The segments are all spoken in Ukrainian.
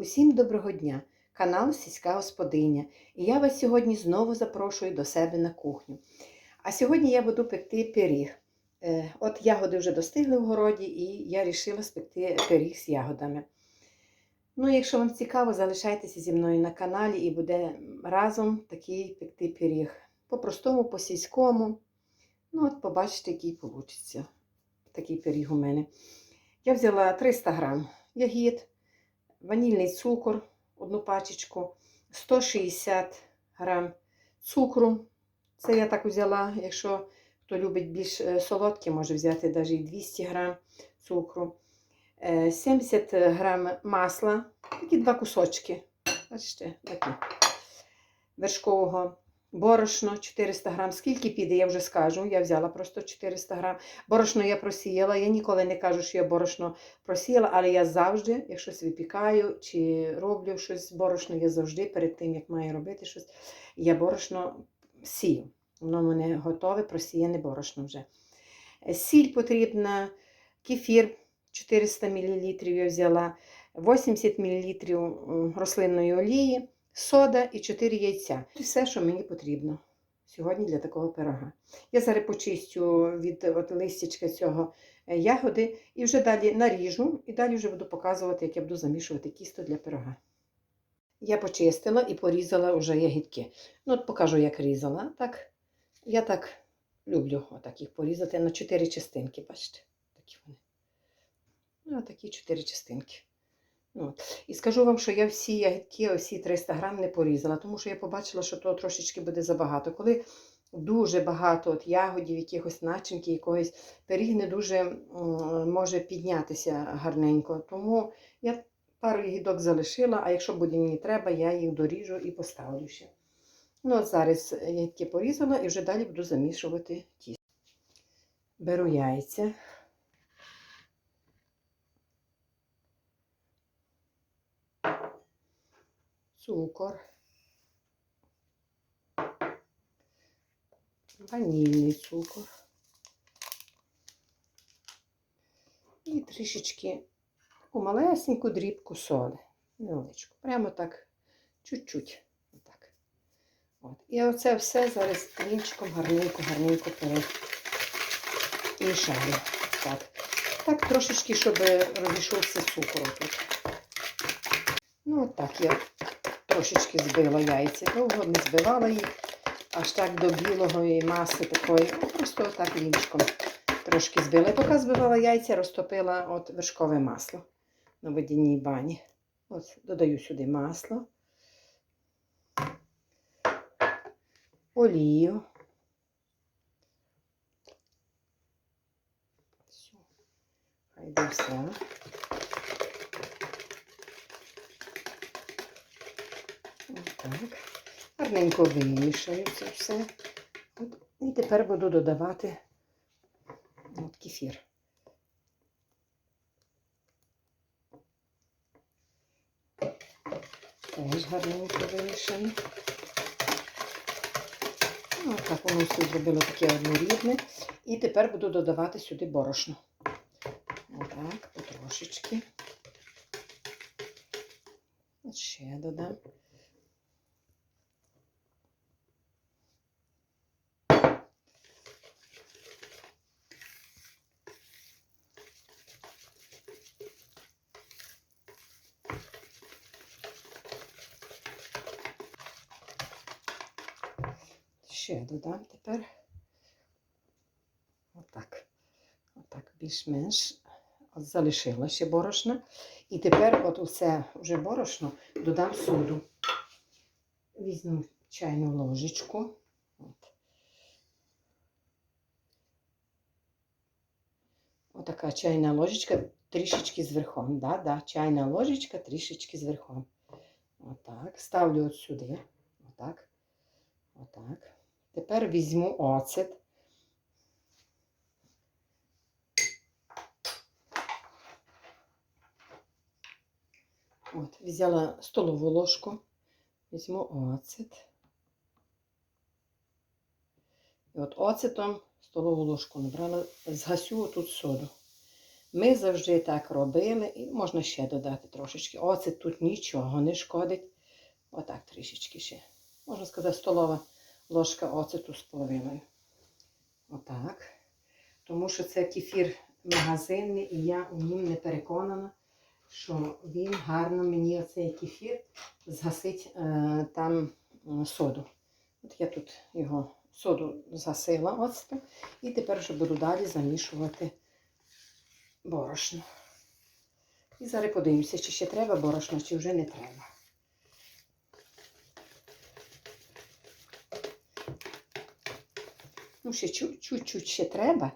Усім доброго дня! Канал Сільська Господиня. І я вас сьогодні знову запрошую до себе на кухню. А сьогодні я буду пекти пиріг. Е, От ягоди вже достигли в городі, і я вирішила спекти пиріг з ягодами. Ну, якщо вам цікаво, залишайтеся зі мною на каналі і буде разом такий пекти пиріг. По-простому, по-сільському. Ну, от побачите, який вийде. Такий пиріг у мене. Я взяла 300 грам ягід, ванільний цукор, одну пачечку, 160 грам цукру. Це я так взяла, якщо хто любить більш солодкий, солодкі, може взяти навіть і 200 грам цукру. Е, 70 грам масла, такі два кусочки. Бачите, такі. Вершкового борошно 400 грам. Скільки піде, я вже скажу. Я взяла просто 400 грам. Борошно я просіяла. Я ніколи не кажу, що я борошно просіяла, але я завжди, як щось випікаю чи роблю щось борошно, я завжди перед тим, як маю робити щось, я борошно сію. Воно мене готове, просіяне борошно вже. Сіль потрібна, кефір 400 мл я взяла, 80 мл рослинної олії, сода і 4 яйця. Це все, що мені потрібно сьогодні для такого пирога. Я зараз почистю від от, листячка цього е, ягоди і вже далі наріжу, і далі вже буду показувати, як я буду замішувати тісто для пирога. Я почистила і порізала вже ягідки. Ну, от покажу, як різала. Так, я так люблю отак їх порізати на 4 частинки, бачите? Такі вони. Ну, такі 4 частинки. От. І скажу вам, що я всі ягідки, всі 300 грам не порізала, тому що я побачила, що то трошечки буде забагато. Коли дуже багато от ягодів, якихось начинки, якогось пиріг не дуже може піднятися гарненько. Тому я пару ягідок залишила, а якщо буде мені треба, я їх доріжу і поставлю ще. Ну, от зараз ягідки порізала і вже далі буду замішувати тісто. Беру яйця. Цукор, ванільний цукор і трішечки таку малесеньку дрібку соди. Невеличку. Прямо так чуть-чуть. Отак. От. І оце все зараз вінчиком гарненько-гарненько перемішаю. Так. так, трошечки, щоб розійшовся цукор тут. Ну, от так я трошечки збила яйця. Довго не збивала їх, аж так до білої маси такої. Ну, просто так вінчиком трошки збила. І поки збивала яйця, розтопила от вершкове масло на водяній бані. От додаю сюди масло, олію. Все. Хай йде все. Так. Гарненько вимішаю це все. От. І тепер буду додавати от, кефір. Теж гарненько вимішаю. Ну, так воно все зробило таке однорідне. І тепер буду додавати сюди борошно. Отак, потрошечки. Ще додам. Ще додам тепер. Отак. Отак, більш-менш. Залишила ще борошна. І тепер от усе вже борошно додам соду. Візьму чайну ложечку. От. Отака чайна ложечка трішечки зверхом. Да, да, чайна ложечка трішечки зверхом. Отак. Ставлю от сюди. Отак. Отак. Тепер візьму оцет. От, взяла столову ложку, візьму оцет. І от оцетом столову ложку набрала, згасю тут соду. Ми завжди так робили, і можна ще додати трошечки. Оце тут нічого не шкодить. Отак трішечки ще. Можна сказати, столова ложка оцету з половиною. Отак. Тому що це кефір магазинний, і я у нім не переконана, що він гарно мені оцей кефір згасить е, там соду. От я тут його соду згасила оцтом. І тепер вже буду далі замішувати борошно. І зараз подивимося, чи ще треба борошно, чи вже не треба. Ну, ще чуть-чуть ще треба,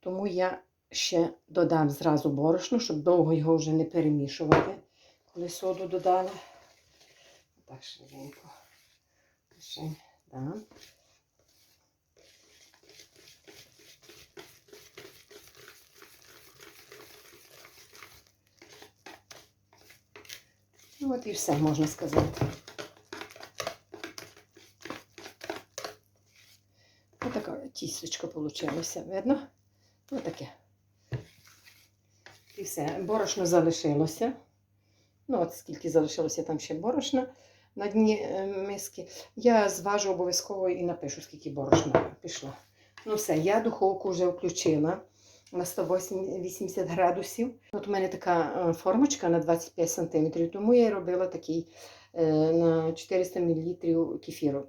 тому я ще додам зразу борошно, щоб довго його вже не перемішувати, коли соду додала. Так, швиденько. Ще дам. Ну, от і все можна сказати. Тістечко вийшло, видно? Отаке. І все. Борошно залишилося. Ну, от скільки залишилося там ще борошна на дні е, миски. Я зважу обов'язково і напишу, скільки борошна пішло. Ну все, я духовку вже включила на 180 градусів. От у мене така е, формочка на 25 см, тому я робила такий е, на 400 мл кефіру.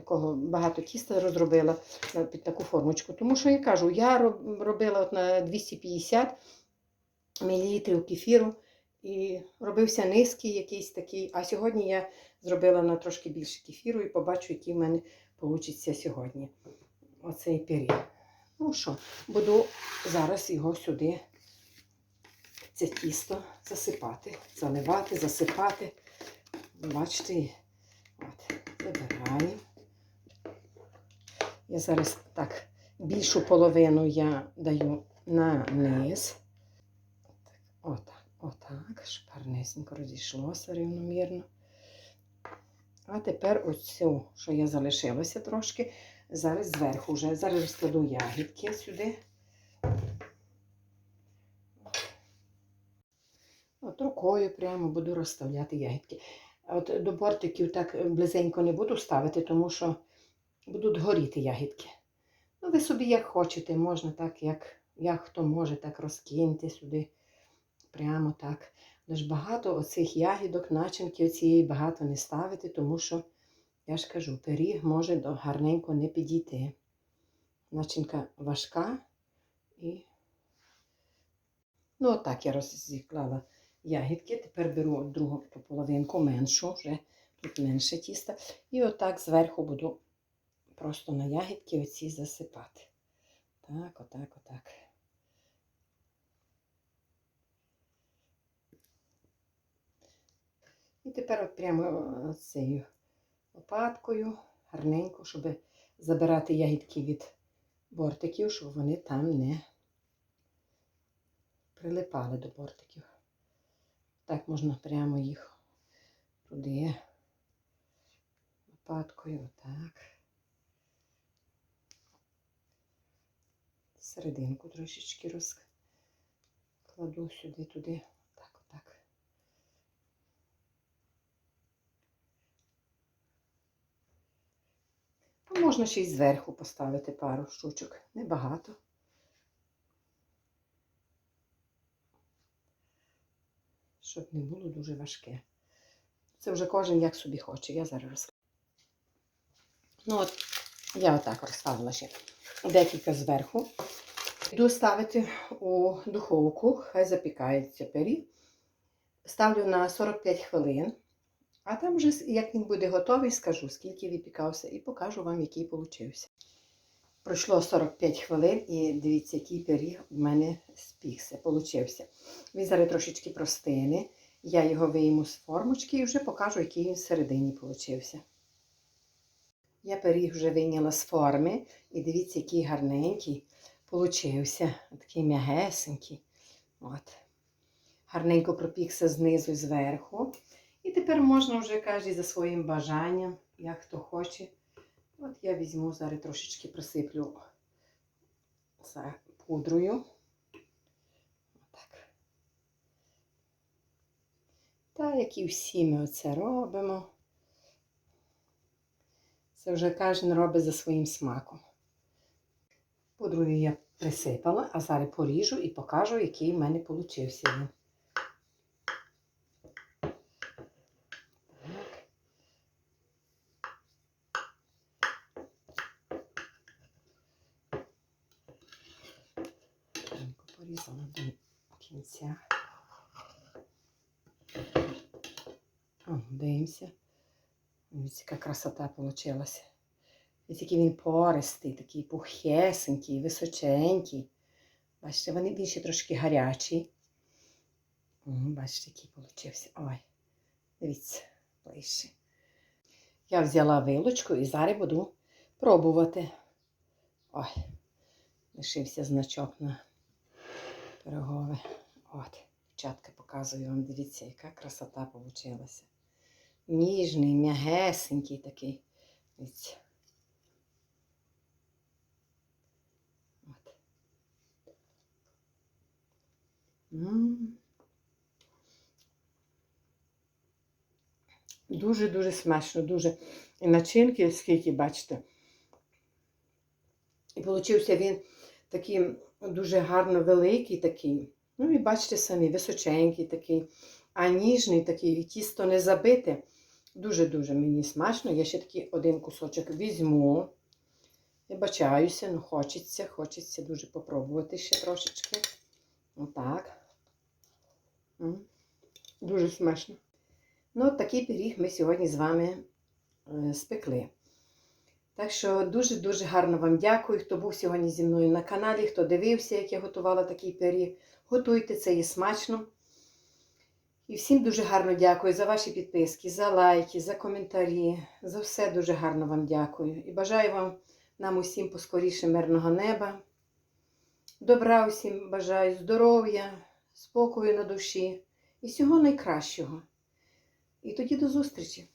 Такого багато тіста розробила під таку формочку. Тому що я кажу, я робила от на 250 мл кефіру і робився низький якийсь такий. А сьогодні я зробила на трошки більше кефіру і побачу, який в мене вийде сьогодні. Оцей пиріг. Ну що, буду зараз його сюди, це тісто засипати, заливати, засипати. Бачите, от, забираємо. Я зараз так, більшу половину я даю на низ. Отак, отак, щоб гарнесенько розійшлося рівномірно. А тепер оцю, що я залишилося трошки, зараз зверху вже. Зараз розкладу ягідки сюди. От рукою прямо буду розставляти ягідки. От до бортиків так близенько не буду ставити, тому що будуть горіти ягідки. Ну, ви собі як хочете, можна так, як, як хто може, так розкиньте сюди. Прямо так. Ж багато оцих ягідок, начинки оцієї багато не ставити, тому що, я ж кажу, пиріг може гарненько не підійти. Начинка важка і. Ну, отак я розіклала ягідки. Тепер беру другу половинку меншу, вже тут менше тіста. І отак зверху буду просто на ягідки оці засипати. Так, отак, отак. І тепер от прямо цією лопаткою гарненько, щоб забирати ягідки від бортиків, щоб вони там не прилипали до бортиків. Так можна прямо їх туди лопаткою, отак. Серединку трошечки розкладу сюди, туди. Так, отак. А можна ще й зверху поставити пару штучок. Небагато. Щоб не було дуже важке. Це вже кожен як собі хоче. Я зараз розкажу. Ну от, я отак розставила ще декілька зверху. Йду ставити у духовку, хай запікається пиріг. Ставлю на 45 хвилин. А там вже, як він буде готовий, скажу, скільки випікався, і покажу вам, який получився. Пройшло 45 хвилин, і дивіться, який пиріг в мене спікся, получився. Він зараз трошечки простине. Я його вийму з формочки і вже покажу, який він всередині получився. Я пиріг вже вийняла з форми. І дивіться, який гарненький получився. Такий м'ягесенький. От. Гарненько пропікся знизу і зверху. І тепер можна вже кожен за своїм бажанням, як хто хоче. От я візьму, зараз трошечки присиплю за пудрою. Отак. Та, як і всі ми оце робимо. Це вже кожен робить за своїм смаком. По-друге, я присипала, а зараз поріжу і покажу, який в мене получився він. Порізала до кінця. О, дивимося. Ось яка красота вийшла. Ось який він пористий, такий пухесенький, височенький. Бачите, вони, він ще трошки гарячий. Бачите, який получився. Ой, дивіться, ближче. Я взяла вилочку і зараз буду пробувати. Ой, лишився значок на пирогове. От, дівчатка, показую вам, дивіться, яка красота вийшла. Ніжний, м'ягесенький такий. Дивіться. От. Дуже-дуже смачно, дуже. І начинки, скільки бачите. І получився він такий дуже гарно великий такий. Ну і бачите самі, височенький такий, а ніжний такий, тісто не забите. Дуже-дуже мені смачно. Я ще такий один кусочок візьму. Я бачаюся, ну хочеться, хочеться дуже попробувати ще трошечки. Отак. Дуже смачно. Ну, такий пиріг ми сьогодні з вами е, спекли. Так що дуже-дуже гарно вам дякую, хто був сьогодні зі мною на каналі, хто дивився, як я готувала такий пиріг. Готуйте це і смачно. І всім дуже гарно дякую за ваші підписки, за лайки, за коментарі. За все дуже гарно вам дякую. І бажаю вам нам усім поскоріше мирного неба. Добра усім бажаю, здоров'я, спокою на душі і всього найкращого. І тоді до зустрічі!